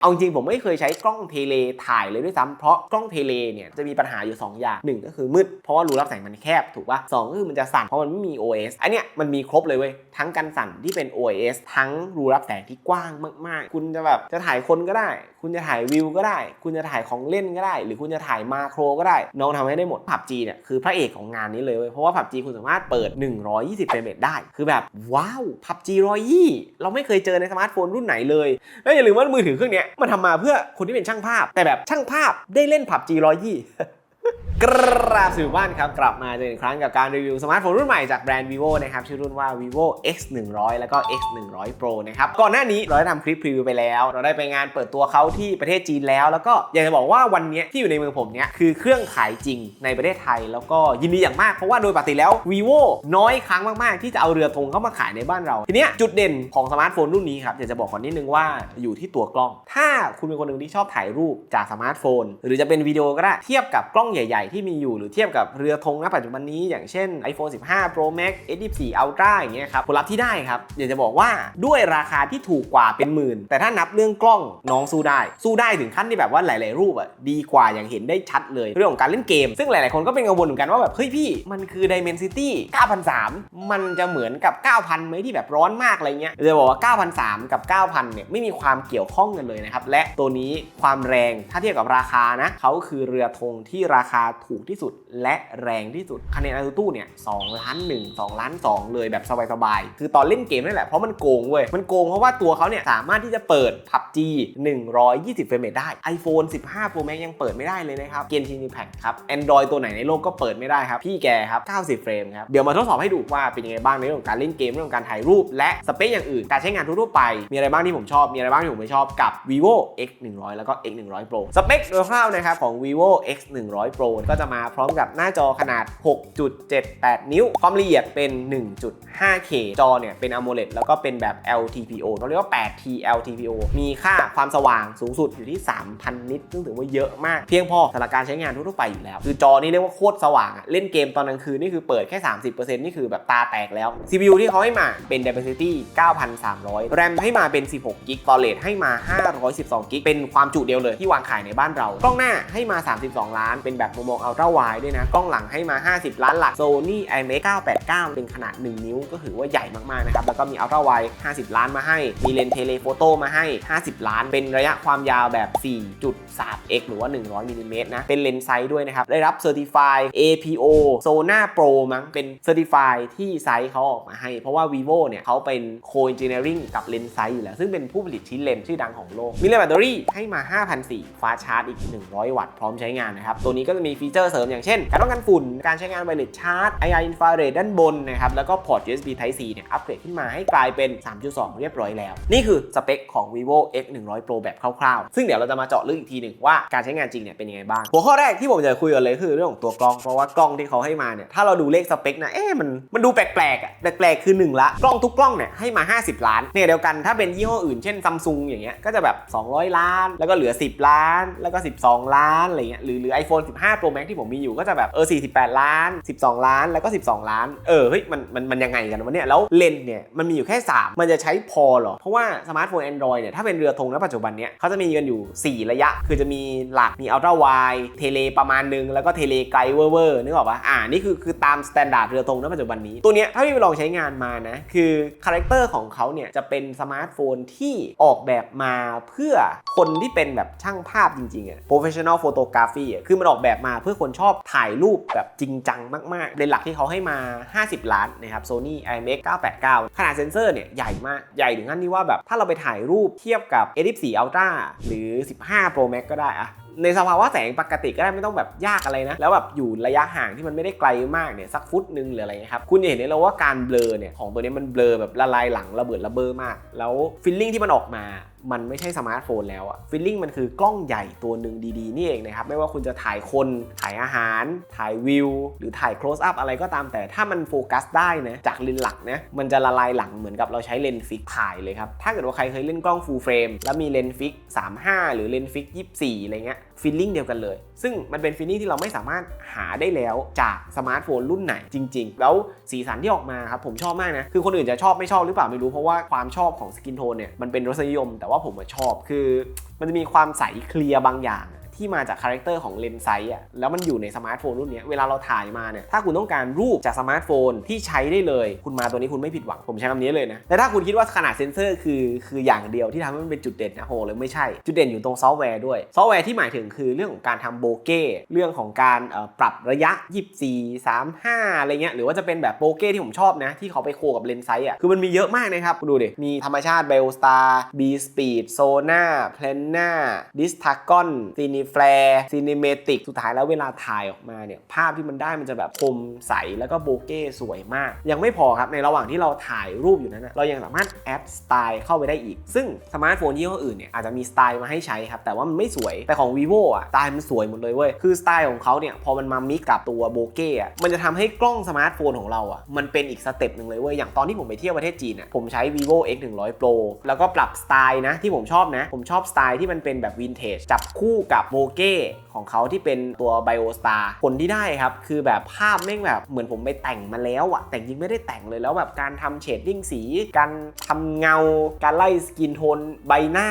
เอาจริงผมไม่เคยใช้กล้องเทเลถ่ายเลยด้วยซ้ำเพราะกล้องเทเลเนี่ยจะมีปัญหาอยู่ 2 อย่างหนึ่งก็คือมืด เพราะว่ารูรับแสงมันแคบถูกปะสองก็คือมันจะสั่นเพราะมันไม่มี OS อันเนี้ยมันมีครบเลยเว้ย ทั้งกันสั่นที่เป็น OS ทั้งรูรับแสงที่กว้างมาก ๆ คุณจะแบบจะถ่ายคนก็ได้ คุณจะถ่ายวิวก็ได้ คุณจะถ่ายของเล่นก็ได้ หรือคุณจะถ่ายมาโครก็ได้ น้องทำให้ได้หมด PUBG เนี่ยคือพระเอกของงานนี้เลยเว้ยเพราะว่า PUBG คุณสามารถเปิด 120เฟรมเรทได้ คือแบบว้าว PUBG 120เราไม่เคยเจอในสมาร์ทโฟนรุ่นไหนเลยแล้วอย่าลืมว่ามือถือเครื่องเนี้ยมันทำมาเพื่อคนที่เป็นช่างภาพ แต่แบบช่างภาพได้เล่น PUBG 120 กราบสู่บ้านครับ กลับมาเจออีกครั้งกับการรีวิวสมาร์ทโฟนรุ่นใหม่จากแบรนด์ vivo นะครับ ชื่อรุ่นว่า vivo x 1 0 0แล้วก็ x 1 0 0 pro นะครับ ก่อนหน้านี้เราได้ทำคลิปพรีวิวไปแล้ว เราได้ไปงานเปิดตัวเขาที่ประเทศจีนแล้ว แล้วก็อยากจะบอกว่าวันนี้ที่อยู่ในมือผมเนี้ยคือเครื่องขายจริงในประเทศไทย แล้วก็ยินดีอย่างมากเพราะว่าโดยปกติแล้ว vivo น้อยครั้งมากๆ ที่จะเอาเรือธงเข้ามาขายในบ้านเรา ทีเนี้ยจุดเด่นของสมาร์ทโฟนรุ่นนี้ครับอยากจะบอกก่อนนิดนึงว่าอยู่ที่ตัวกล้อง ถ้าคุณเป็นคนหนึ่งที่ชอบถ่ายรูปจากสมาร์ทโฟน หรือจะเป็นวิดีโอก็ได้เทียบกับกล้องใหญ่ๆ ที่มีอยู่หรือเทียบกับเรือธงณปัจจุบันนี้อย่างเช่น iPhone 15 Pro Max S24 Ultra อย่างเงี้ยครับผลลัพธ์ที่ได้ครับอยากจะบอกว่าด้วยราคาที่ถูกกว่าเป็นหมื่น แต่ถ้านับเรื่องกล้องน้องสู้ได้ สู้ได้ถึงขั้นที่แบบว่าหลาย ๆ รูปอะดีกว่าอย่างเห็นได้ชัดเลย เรื่องของการเล่นเกม ซึ่งหลาย ๆ คนก็เป็นกังวลเหมือนกันว่าแบบเฮ้ยพี่มันคือ Dimensity 9,003 มันจะเหมือนกับ 9,000ไหมที่แบบร้อนมากอะไรเงี้ยจะบอกว่า 9,003 กับ 9,000เนี่ยไม่มีความเกี่ยวข้องกันเลยนะครับและตัวนี้ความแรงถ้าเทียบกับราคานะเขาคือเรือธงที่ราราคาถูกที่สุดและแรงที่สุดคะแนนอารูตู้เนี่ย2ล้าน1 2ล้าน2เลยแบบสบายๆ คือตอนเล่นเกมนั่นแหละ เพราะมันโกงเว้ย มันโกงเพราะว่าตัวเขาเนี่ยสามารถที่จะเปิด PUBG 120เฟรมเรทได้ iPhone 15 Pro Max ยังเปิดไม่ได้เลยนะครับ เกมทีนีแพคครับ Android ตัวไหนในโลกก็เปิดไม่ได้ครับ พี่แกครับ 90 เฟรมครับ เดี๋ยวมาทดสอบให้ดูว่าเป็นยังไงบ้างในเรื่องของการเล่นเกมเรื่องของการถ่ายรูป และสเปคอย่างอื่น การใช้งานทั่วๆไป มีอะไรบ้างที่ผมชอบ มีอะไรบ้างที่ผมไม่ชอบกับ vivo x 100แล้วก็ x 100 pro สเปคโดยคร่าวนะครับของ vivo x 100 pro ก็จะมาพร้อมกับหน้าจอขนาด 6.78 นิ้ว ความละเอียดเป็น 1.5K จอเนี่ยเป็น AMOLED แล้วก็เป็นแบบ LTPO เราเรียกว่า 8T LTPO มีค่าความสว่างสูงสุดอยู่ที่ 3,000 นิตซึ่งถือว่าเยอะมาก เพียงพอสำหรับการใช้งานทั่วๆไปอยู่แล้ว คือจอนี่เรียกว่าโคตรสว่างอะเล่นเกมตอนกลางคืนนี่คือเปิดแค่ 30%นี่คือแบบตาแตกแล้ว CPU ที่เขาให้มาเป็น Dimensity 9,300 RAM ให้มาเป็น 16 g b Storage ให้มา 512 g b เป็นความจุเดียวเลยที่วางขายในบ้านเรา กล้องหน้าให้มา 32 ล้านเป็นแบบมุมมอง Ultra Wide ด้วยนะ กล้องหลังให้มา 50 ล้านหลัก Sony IMX 989 เป็นขนาด 1 นิ้วก็ถือว่าใหญ่มากๆนะครับ แล้วก็มี Ultra Wide 50 ล้านมาให้ มีเลนส์เทเลโฟโต้มาให้ 50 ล้าน เป็นระยะความยาวแบบ 4.3x หรือว่า 100มิลลิเมตรนะ เป็นเลนส์ไซส์ด้วยนะครับ ได้รับ Certified APO Sona Pro มั้ง เป็น Certified ที่ไซส์เขาออกมาให้ เพราะว่า vivo เนี่ยเขาเป็น Co-engineering กับเลนส์ไซส์อยู่แล้ว ซึ่งเป็นผู้ผลิตชิ้นเลนส์ชื่อดังของโลก มีเลนส์แบตเตอรี่ให้มา5,400ฟ้าชาร์จอีก 100 วัตต์พร้อมใช้งานนะครับ ตัวนี้ก็จะมีฟีเจอร์เสริมอย่างเช่น การป้องกันฝุ่น การใช้งานไวเลสชาร์จ IR infrared ด้านบนนะครับ แล้วก็พอร์ต USB Type C เนี่ยอัปเกรดขึ้นมาให้กลายเป็น 3.2 เรียบร้อยแล้ว นี่คือสเปคของ vivo x 100 pro แบบคร่าวๆ ซึ่งเดี๋ยวเราจะมาเจาะลึกอีกทีหนึ่งว่าการใช้งานจริงเนี่ยเป็นยังไงบ้าง หัวข้อแรกที่ผมจะคุยกันเลยคือเรื่องของตัวกล้อง เพราะว่ากล้องที่เขาให้มาเนี่ย ถ้าเราดูเลขสเปคนะเอ๊ะมันมันดูแปลกๆอะแปลกๆคือ 1 ละ กล้องทุกกล้องเนี่ยให้มา 50 ล้านเนี่ยเดียวกันถ้าเป็นยี่ห้ออื่นเช่นซัมซุงอย่างเงี้ยก็จะแบบ 200 ล้าน แล้วก็เหลือ 10 ล้าน แล้วก็ 12 ล้านอะไรเงี้ยหรือหรือ iPhone 15 5 Pro Max ที่ผมมีอยู่ก็จะแบบเออ 48 ล้าน 12 ล้าน แล้วก็ 12 ล้าน เออ เฮ้ย มันมันมันยังไงกันวะเนี่ย แล้วเลนส์เนี่ย มันมีอยู่แค่ 3 มันจะใช้พอหรอ เพราะว่าสมาร์ทโฟน Android เนี่ย ถ้าเป็นเรือธงณปัจจุบันเนี้ยเขาจะมีกันอยู่ 4 ระยะ คือจะมีหลัก มี Ultra Wide เทเลประมาณนึง แล้วก็เทเลไกลเวอร์เวอร์นึกออกปะอ่า นี่คือคือตามสแตนดาร์ดเรือธงณปัจจุบันนี้ ตัวเนี้ยถ้าพี่ไปลองใช้งานมานะ คือคาแรคเตอร์ของเขาเนี่ยจะเป็นสมาร์ทโฟนที่ออกแบบมาเพื่อคนที่เป็นแบบช่างภาพจริงๆอะ professional photography อะคือมันออกแบบมาเพื่อคนชอบถ่ายรูปแบบจริงจังมากๆเลนส์หลักที่เขาให้มา 50 ล้านนะครับ Sony IMX 989 ขนาดเซนเซอร์เนี่ยใหญ่มากใหญ่ถึงขั้นที่ว่าแบบถ้าเราไปถ่ายรูปเทียบกับ A14 Ultra หรือ 15 Pro Max ก็ได้อะในสภาวะแสงปกติก็ได้ไม่ต้องแบบยากอะไรนะ แล้วแบบอยู่ระยะห่างที่มันไม่ได้ไกลมากเนี่ยสักฟุตหนึงหรืออะไรเงี้ยครับคุณจะเห็นได้เลยว่าการเบลอเนี่ยของตัวนี้มันเบลอแบบละลายหลังระเบิดระเบ้อมาก แล้วฟิลลิ่งที่มันออกมามันไม่ใช่สมาร์ทโฟนแล้วอะฟิลลิ่งมันคือกล้องใหญ่ตัวหนึ่งดีๆ นี่เองนะครับ ไม่ว่าคุณจะถ่ายคน ถ่ายอาหาร ถ่ายวิว หรือถ่าย close up อะไรก็ตามแต่ถ้ามันโฟกัสได้นะ จากเลนส์หลักนะ มันจะละลายหลังเหมือนกับเราใช้เลนส์ฟิกถ่ายเลยครับ ถ้าเกิดว่าใครเคยเล่นกล้อง full frame แล้วมีเลนส์ฟิก 35 หรือเลนส์ฟิก 24 อะไรเงี้ยฟีลลิ่งเดียวกันเลย ซึ่งมันเป็นฟีลลิ่งที่เราไม่สามารถหาได้แล้วจากสมาร์ทโฟนรุ่นไหนจริง ๆ แล้วสีสันที่ออกมาครับผมชอบมากนะ คือคนอื่นจะชอบไม่ชอบหรือเปล่าไม่รู้เพราะว่าความชอบของสกินโทนเนี่ยมันเป็นรสนิยม แต่ว่าผมชอบคือ มันจะมีความใสเคลียร์บางอย่าง ที่มาจากคาแรคเตอร์ของเลนส์ไซส์อะแล้วมันอยู่ในสมาร์ทโฟนรุ่นนี้เวลาเราถ่ายมาเนี่ยถ้าคุณต้องการรูปจากสมาร์ทโฟนที่ใช้ได้เลย คุณมาตัวนี้คุณไม่ผิดหวังผมใช้คำนี้เลยนะแต่ถ้าคุณคิดว่าขนาดเซนเซอร์คือคืออย่างเดียวที่ทำให้มันเป็นจุดเด่นนะโหเลยไม่ใช่ จุดเด่นอยู่ตรงซอฟต์แวร์ด้วย ซอฟต์แวร์ที่หมายถึงคือเรื่องของการทำโบเก้เรื่องของการเอ่อปรับระยะ 24 35 อะไรเงี้ยหรือว่าจะเป็นแบบโบเก้ที่ผมชอบนะที่เขาไปโคกับเลนส์ไซส์อะคือมันมีเยอะมากนะครับดูดิมีธรรมชาติเบลสตาร์บีสปีดโซนาเพลนนาดิสทากอนซีนิแฟร์ซีนิเมติกสุดท้ายแล้วเวลาถ่ายออกมาเนี่ยภาพที่มันได้มันจะแบบคมใสแล้วก็โบเก้สวยมาก ยังไม่พอครับในระหว่างที่เราถ่ายรูปอยู่นั้นนะเรายังสามารถแอดสไตล์เข้าไปได้อีก ซึ่งสมาร์ทโฟนยี่ห้ออื่นเนี่ยอาจจะมีสไตล์มาให้ใช้ครับแต่ว่ามันไม่สวยแต่ของ vivo อะสไตล์มันสวยหมดเลยเว้ยคือสไตล์ของเขาเนี่ยพอมันมามิกกับตัวโบเก้อะมันจะทำให้กล้องสมาร์ทโฟนของเราอะมันเป็นอีกสเต็ปหนึ่งเลยเว้ยอย่างตอนที่ผมไปเที่ยวประเทศจีนอะผมใช้ vivo x 1 0 0 pro แล้วก็ปรับสไตล์นะที่ผมชอบนะ ผมชอบสไตล์ที่มันเป็นแบบวินเทจจับคู่กับโบเก้ของเขาที่เป็นตัว BioStar ผลที่ได้ครับ คือแบบภาพแม่งแบบเหมือนผมไปแต่งมาแล้วอะแต่จริงไม่ได้แต่งเลยแล้วแบบการทำเชดดิ้งสี การทำเงา การไล่สกินโทนใบหน้า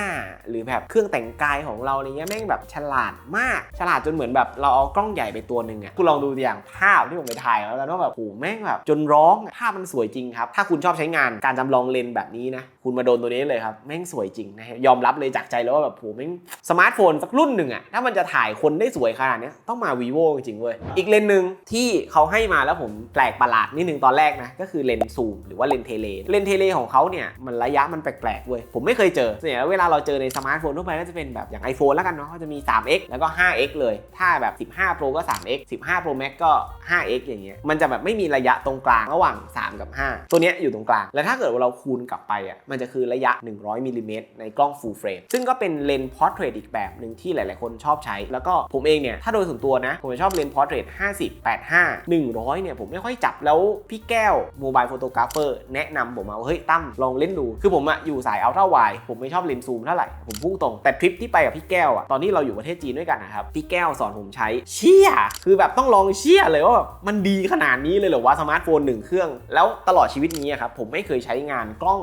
หรือแบบเครื่องแต่งกายของเราอะไรเงี้ยแม่งแบบฉลาดมาก ฉลาดจนเหมือนแบบเราเอากล้องใหญ่ไปตัวหนึ่งอะคุณลองดูอย่างภาพที่ผมไปถ่ายแล้วกันว่าแบบโหแม่งแบบจนร้องภาพมันสวยจริงครับ ถ้าคุณชอบใช้งานการจำลองเลนส์แบบนี้นะคุณมาโดนตัวนี้เลยครับแม่งสวยจริงนะฮะยอมรับเลยจากใจแล้วว่าแบบโหแม่งสมาร์ทโฟนสักรุ่นหนึ่งอะถ้ามันจะถ่ายคนได้สวยขนาดนี้ต้องมา vivo จริงเว้ยอีกเลนส์หนึ่งที่เขาให้มาแล้วผมแปลกประหลาดนิดนึงตอนแรกนะก็คือเลนส์ซูมหรือว่าเลนส์เทเลเลนส์เทเลของเขาเนี่ยมันระยะมันแปลกๆเว้ยผมไม่เคยเจอส่วนใหญ่แล้วเวลาเราเจอในสมาร์ทโฟนทั่วไปก็จะเป็นแบบอย่าง iPhone แล้วกันเนาะก็จะมี 3x แล้วก็ 5x เลย ถ้าแบบ 15 Pro ก็ 3x 15 Pro Max ก็ 5x อย่างเงี้ยมันจะแบบไม่มีระยะตรงกลางระหว่าง 3 กับ 5 ตัวเนี้ยอยู่ตรงกลางแล้วถ้าเกิดว่าเราคูณกลับไปอะมันจะคือระยะ 100มิลลิเมตรในกล้อง full frame ซึ่งก็เป็นเลนส์ portrait อีกแบบหนึ่งที่หลาย ๆ คนชอบใช้ แล้วก็ผมเองเนี่ย ถ้าโดยส่วนตัวนะ ผมชอบเลนส์ portrait 50 85 100 เนี่ย ผมไม่ค่อยจับแล้วพี่แก้ว mobile photographer แนะนำผมมาว่าเฮ้ยตั้มลองเล่นดู คือผมอะอยู่สาย ultra wide ผมไม่ชอบเลนส์ซูมเท่าไหร่ ผมพุ่งตรง แต่ทริปที่ไปกับพี่แก้วอะตอนที่เราอยู่ประเทศจีนด้วยกันนะครับพี่แก้วสอนผมใช้เชี่ยคือแบบต้องลองเชี่ยเลยว่าแบบมันดีขนาดนี้เลยเหรอวะสมาร์ทโฟนหนึ่งเครื่อง แล้วตลอดชีวิตนี้ครับผมไม่เคยใช้งานกล้อง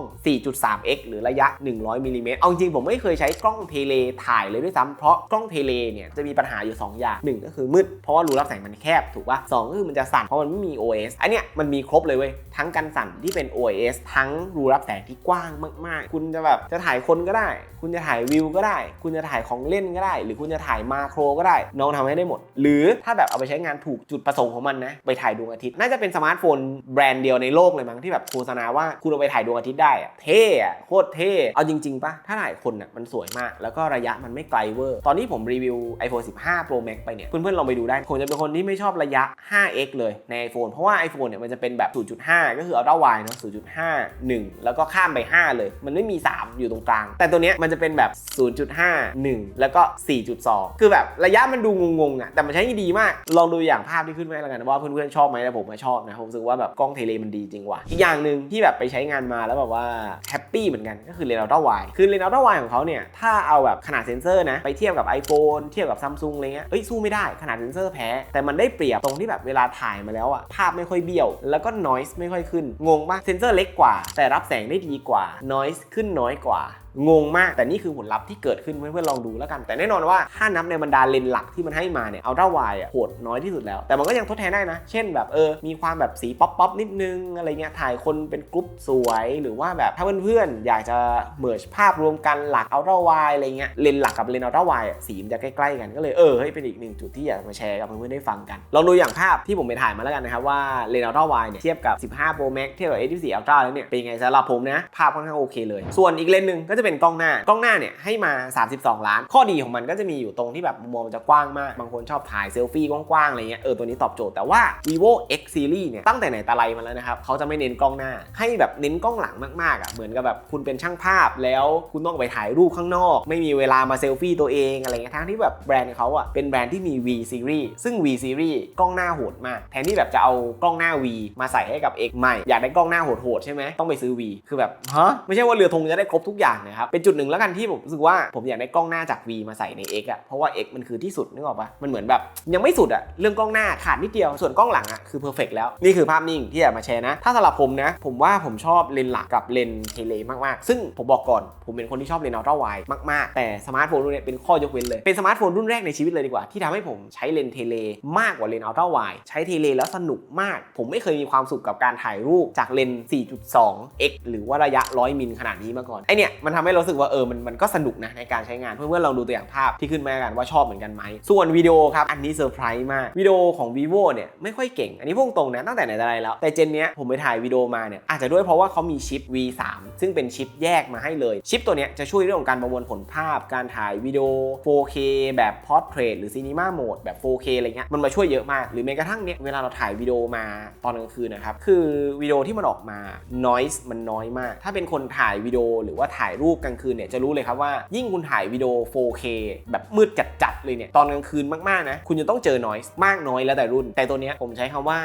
4.3x หรือระยะ 100มิลลิเมตรเอาจริงผมไม่เคยใช้กล้องเทเลถ่ายเลยด้วยซ้ำเพราะกล้องเทเลเนี่ยจะมีปัญหาอยู่ 2 อย่างหนึ่งก็คือมืด เพราะว่ารูรับแสงมันแคบถูกปะสองก็คือมันจะสั่นเพราะมันไม่มี OS อันเนี้ยมันมีครบเลยเว้ยทั้งกันสั่นที่เป็น OS ทั้งรูรับแสงที่กว้างมาก ๆ คุณจะแบบจะถ่ายคนก็ได้ คุณจะถ่ายวิวก็ได้ คุณจะถ่ายของเล่นก็ได้ หรือคุณจะถ่ายมาโครก็ได้ น้องทำให้ได้หมด หรือถ้าแบบเอาไปใช้งานถูกจุดประสงค์ของมันนะไปถ่ายดวงอาทิตย์น่าจะเป็นสมาร์ทโฟนแบรนด์เดียวในโลกเลยมั้งที่แบบโฆษณาว่าคุณเอาไปถ่ายดวงอาทิตย์ได้อะเท่อะโคตรเท่ เอาจริง ๆปะถ้าถ่ายคนอะมันสวยมาก แล้วก็ระยะมันไม่ไกลเวอร์ ตอนที่ผมรีวิว iPhone 15 Pro Max ไปเนี่ย เพื่อนๆลองไปดูได้ผมจะเป็นคนที่ไม่ชอบระยะ 5x เลยใน iPhone เพราะว่า iPhone เนี่ยมันจะเป็นแบบ 0.5 ก็คือ Ultra Wide เนอะ0.5 1 แล้วก็ข้ามไป 5 เลย มันไม่มี 3 อยู่ตรงกลาง แต่ตัวเนี้ยมันจะเป็นแบบ 0.5 1 แล้วก็ 4.2 คือแบบระยะมันดูงงๆอะแต่มันใช้ดีมาก ลองดูอย่างภาพที่ขึ้นไว้แล้วกันว่าเพื่อนๆชอบไหมแต่ผมก็ชอบนะผมรู้สึกว่าแบบกล้องเทเลมันดีจริงว่ะอีกอย่างหนึ่งที่แบบไปใช้งานมาแล้วแบบว่าแฮปปี้เหมือนกันก็คือเลนส์อัลตร้าไวคือเลนส์อัลตร้าไวของเขาเนี่ยถ้าเอาแบบขนาดเซนเซอร์นะไปเทียบกับ iPhone เทียบกับซัมซุงอะไรเงี้ยเอ้ยสู้ไม่ได้ขนาดเซนเซอร์แพ้แต่มันได้เปรียบตรงที่แบบเวลาถ่ายมาแล้วอะภาพไม่ค่อยเบี้ยว แล้วก็ noise ไม่ค่อยขึ้นงงปะเซนเซอร์เล็กกว่า แต่รับแสงได้ดีกว่า noise ขึ้นน้อยกว่า งงมากแต่นี่คือผลลัพธ์ที่เกิดขึ้นเพื่อนๆลองดูแล้วกัน แต่แน่นอนว่าถ้านับในบรรดาเลนหลักที่มันให้มาเนี่ยอัลตร้าไวอะโหดน้อยที่สุดแล้ว แต่มันก็ยังทดแทนได้นะ เช่นแบบเออมีความแบบสีป๊อปป๊อปนิดนึงอะไรเงี้ยถ่ายคนเป็นกรุ๊ปสวยหรือว่าแบบถ้าเพื่อนๆอยากจะเมิร์ชภาพรวมกันหลักอัลตร้าไวอะไรเงี้ยเลนหลักกับเลนส์อัลตร้าไวอะสีมันจะใกล้ๆกันก็เลยเออเฮ้ยเป็นอีกหนึ่งจุดที่อยากมาแชร์กับเพื่อนๆได้ฟังกันลองดูอย่างภาพที่ผมไปถ่ายมาแล้วกันนะครับว่าเลนส์อัลตร้าไวเนี่ยเทียบกับ 15 Pro Max เทียบกับ A24 Ultra แล้วเนี่ยเป็นไงสำหรับผมนะภาพค่อนข้างโอเคเลย ส่วนอีกเลนหนึ่งก็จะเป็นกล้องหน้ากล้องหน้าเนี่ยให้มา 32 ล้าน ข้อดีของมันก็จะมีอยู่ตรงที่แบบมุมมองมันจะกว้างมาก บางคนชอบถ่ายเซลฟี่กว้างๆอะไรเงี้ยเออตัวนี้ตอบโจทย์แต่ว่า vivo x series เนี่ยตั้งแต่ไหนแต่ไรมาแล้วนะครับเขาจะไม่เน้นกล้องหน้า ให้แบบเน้นกล้องหลังมากๆอะเหมือนกับแบบคุณเป็นช่างภาพ แล้วคุณต้องไปถ่ายรูปข้างนอก ไม่มีเวลามาเซลฟี่ตัวเองอะไรเงี้ยทั้งที่แบบแบรนด์เขาอะเป็นแบรนด์ที่มี v series ซึ่ง v series กล้องหน้าโหดมาก แทนที่แบบจะเอากล้องหน้า v มาใส่ให้กับ x ใหม่อยากได้กล้องหน้าโหดๆใช่ไหมต้องไปซื้อ v คือแบบฮะไม่ใช่ว่าเรือธงจะได้ครบทุกอย่างนะนะครับ เป็นจุดหนึ่งแล้วกันที่ผมรู้สึกว่าผมอยากได้กล้องหน้าจาก V มาใส่ใน X อะเพราะว่า X มันคือที่สุดนึกออกปะมันเหมือนแบบยังไม่สุดอะเรื่องกล้องหน้าขาดนิดเดียวส่วนกล้องหลังอะคือเพอร์เฟกแล้วนี่คือภาพนิ่งที่อยากมาแชร์นะ ถ้าสำหรับผมนะ ผมว่าผมชอบเลนส์หลักกับเลนส์เทเลมากๆ ซึ่งผมบอกก่อน ผมเป็นคนที่ชอบเลนส์อัลตร้าไวด์มากๆ แต่สมาร์ทโฟนรุ่นนี้เป็นข้อยกเว้นเลยเป็นสมาร์ทโฟนรุ่นแรกในชีวิตเลยดีกว่าที่ทำให้ผมใช้เลนส์เทเลมากกว่าเลนส์อัลตร้าไวด์ใช้เทเลแล้วสนุกมาก ผมไม่เคยมีความสุขกับการถ่ายรูปจากเลนส์4.2 x หรือว่าระยะ 100 มิลขนาดนี้มาก่อนไอเนี่ยมันทำให้เรารู้สึกว่าเออมันมันก็สนุกนะในการใช้งานเพื่อนๆลองดูตัวอย่างภาพที่ขึ้นมากันว่าชอบเหมือนกันไหมส่วนวิดีโอครับอันนี้เซอร์ไพรส์มากวิดีโอของ vivo เนี่ยไม่ค่อยเก่ง อันนี้พุ่งตรงนะตั้งแต่ไหนแต่ไรแล้วแต่เจนเนี้ยผมไปถ่ายวิดีโอมาเนี่ยอาจจะด้วยเพราะว่าเขามีชิป V3 ซึ่งเป็นชิปแยกมาให้เลยชิปตัวเนี้ยจะช่วยเรื่องของการประมวลผลภาพ การถ่ายวิดีโอ 4K แบบ Portrait หรือ Cinema Mode แบบ 4K อะไรเงี้ยมันมาช่วยเยอะมาก หรือแม้กระทั่งเนี้ยเวลาเราถ่ายวิดีโอมาตอนกลางคืนนะครับคือวิดีโอที่มันออกมา noise มันน้อยมาก ถ้าเป็นคนถ่ายวิดีโอหรือว่าถ่ายรูปกลางคืนเนี่ยจะรู้เลยครับว่ายิ่งคุณถ่ายวิดีโอ 4K แบบมืดจัดๆเลยเนี่ยตอนกลางคืนมากๆนะคุณจะต้องเจอ noise มากน้อยแล้วแต่รุ่น แต่ตัวเนี้ยผมใช้คำว่า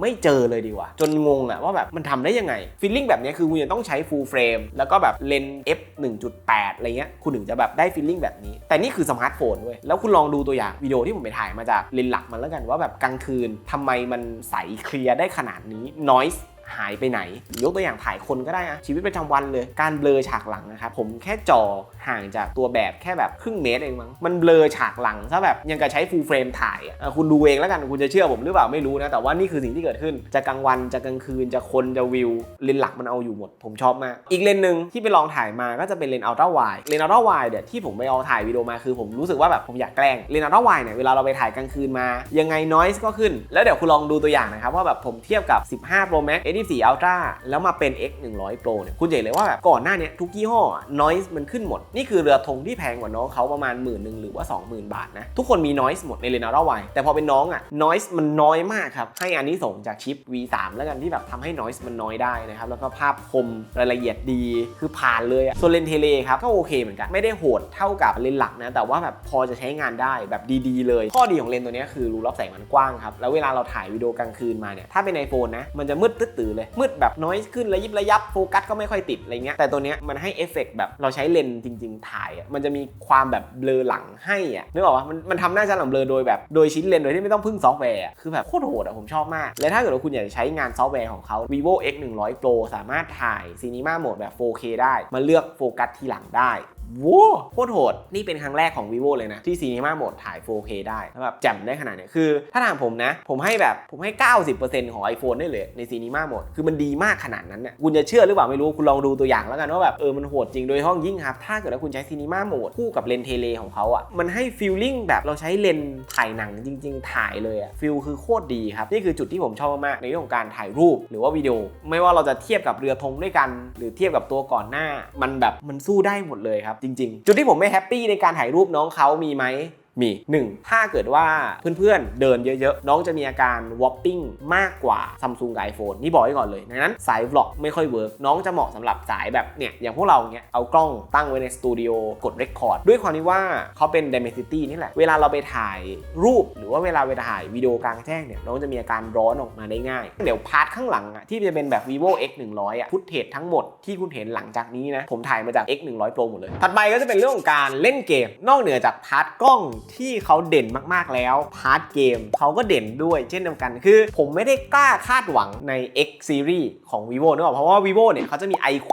ไม่เจอเลยดีกว่า จนงงอะว่าแบบมันทำได้ยังไงฟีลลิ่งแบบนี้คือคุณจะต้องใช้ full frame แล้วก็แบบเลนส์ f 1.8อะไรเงี้ยคุณถึงจะแบบได้ฟีลลิ่งแบบนี้ แต่นี่คือสมาร์ทโฟนเว้ยแล้วคุณลองดูตัวอย่างวิดีโอที่ผมไปถ่ายมาจากเลนส์หลักมันแล้วกันว่าแบบกลางคืนทำไมมันใสเคลียร์ได้ขนาดนี้ noise หายไปไหน ยกตัวอย่างถ่ายคนก็ได้อะชีวิตประจำวันเลย การเบลอฉากหลังนะครับผมแค่จอห่างจากตัวแบบแค่แบบครึ่งเมตรเองมั้งมันเบลอฉากหลังซะแบบยังกับใช้ฟูลเฟรมถ่ายคุณดูเองแล้วกันคุณจะเชื่อผมหรือเปล่าไม่รู้นะแต่ว่านี่คือสิ่งที่เกิดขึ้นจะกลางวันจะกลางคืนจะคนจะวิวเลนหลักมันเอาอยู่หมด ผมชอบมาก อีกเลนหนึ่งที่ไปลองถ่ายมาก็จะเป็นเลนอัลตร้าไวด์เลนอัลตร้าไวด์เนี่ยที่ผมไปเอาถ่ายวิดีโอมาคือผมรู้สึกว่าแบบผมอยากแกล้งเลนอัลตร้าไวด์เนี่ยเวลาเราไปถ่ายกลางคืนมา ยังไง noise ก็ขึ้น แล้วเดี๋ยวคุณลองดูตัวอย่างนะครับว่าแบบผมเทียบกับ 15 Pro Max 24 Ultra แล้วมาเป็น X 100 Pro เนี่ยคุณเห็นเลยว่าแบบก่อนหน้าเนี้ยทุกยี่ห้อ noise มันขึ้นหมด นี่คือเรือธงที่แพงกว่าน้องเขาประมาณหมื่นหนึ่งหรือว่า 20,000 บาทนะ ทุกคนมี noise หมดในเลนส์อัลตร้าไวแต่พอเป็นน้องอะ noise มันน้อยมากครับ ให้อันนี้ส่งจากชิป V3 แล้วกันที่แบบทำให้ noise มันน้อยได้นะครับแล้วก็ภาพคมรายละเอียดดีคือผ่านเลยอะส่วนเลนเทเลครับก็โอเคเหมือนกันไม่ได้โหดเท่ากับเลนส์หลักนะแต่ว่าแบบพอจะใช้งานได้แบบดีๆ เลย ข้อดีของเลนส์ตัวนี้คือรูรับแสงมันกว้างครับแล้วเวลาเราถ่ายวิดีโอกลางคืนมาเนี่ยถ้าเป็น iPhone นะมันจะมืดตึ๊ดตือเลย มืดแบบ noise ขึ้นระยิบระยับโฟกัสก็ไม่ค่อยติดอะไรเงี้ยแต่ตัวเนี้ยมันให้เอฟเฟกต์แบบเราใช้เลนส์จริง ๆ ถ่ายอะมันจะมีความแบบเบลอหลังให้อะนึกออกปะมันมันทำหน้าชั้นหลังเบลอโดยแบบโดยชิ้นเลนส์โดยที่ไม่ต้องพึ่งซอฟต์แวร์คือแบบโคตรโหดอะผมชอบมาก และถ้าเกิดว่าคุณอยากจะใช้งานซอฟต์แวร์ของเขา vivo x 1 0 0 pro สามารถถ่าย cinema mode แบบ 4K ได้มาเลือกโฟกัสทีหลังได้ ว้าวโคตรโหด นี่เป็นครั้งแรกของ vivo เลยนะ ที่ cinema mode ถ่าย 4K ได้แล้วแบบแจ่มได้ขนาดเนี้ยคือ ถ้าถามผมนะ ผมให้แบบผมให้ 90%ของ iPhone ได้เลยใน cinema mode คือมันดีมากขนาดนั้นน่ะคุณจะเชื่อหรือเปล่าไม่รู้คุณลองดูตัวอย่างแล้วกันว่าแบบเออมันโหดจริงโดยเฉพาะยิ่งครับ ถ้าเกิดว่าคุณใช้ cinema mode คู่กับเลนเทเลของเขาอะมันให้ฟีลลิ่งแบบเราใช้เลนถ่ายหนังจริง ๆ ถ่ายเลยอะฟิลคือโคตรดีครับนี่คือจุดที่ผมชอบมากในเรื่องของการถ่ายรูปหรือว่าวิดีโอ ไม่ว่าเราจะเทียบกับเรือธงด้วยกัน หรือเทียบกับตัวก่อนหน้า มันแบบมันสู้ได้หมดเลยครับจริง ๆ จุดที่ผมไม่แฮปปี้ในการถ่ายรูปน้องเขามีไหม มี 1. ถ้าเกิดว่าเพื่อนๆเดินเยอะๆ น้องจะมีอาการ warping มากกว่า Samsung กับ iPhone นี่บอกไว้ก่อนเลย ดังนั้นสาย vlog ไม่ค่อยเวิร์กน้องจะเหมาะสำหรับสายแบบเนี่ยอย่างพวกเราเนี้ยเอากล้องตั้งไว้ในสตูดิโอกด record ด้วยความที่ว่าเขาเป็น Dimensity นี่แหละ เวลาเราไปถ่ายรูป หรือว่าเวลาไปถ่ายวิดีโอกลางแจ้งเนี่ยน้องจะมีอาการร้อนออกมาได้ง่าย เดี๋ยวพาร์ทข้างหลังอะที่จะเป็นแบบ vivo x 1 0 0อะฟุตเทจทั้งหมดที่คุณเห็นหลังจากนี้นะผมถ่ายมาจาก x 1 0 0 pro หมดเลยถัดไปก็จะเป็นเรื่องของการเล่นเกม นอกเหนือจากพาร์ทกล้องที่เขาเด่นมากๆแล้ว พาร์ทเกมเขาก็เด่นด้วยเช่นเดียวกัน คือผมไม่ได้กล้าคาดหวังใน X series ของ vivo นึกออกเพราะว่า vivo เนี่ยเขาจะมี iQ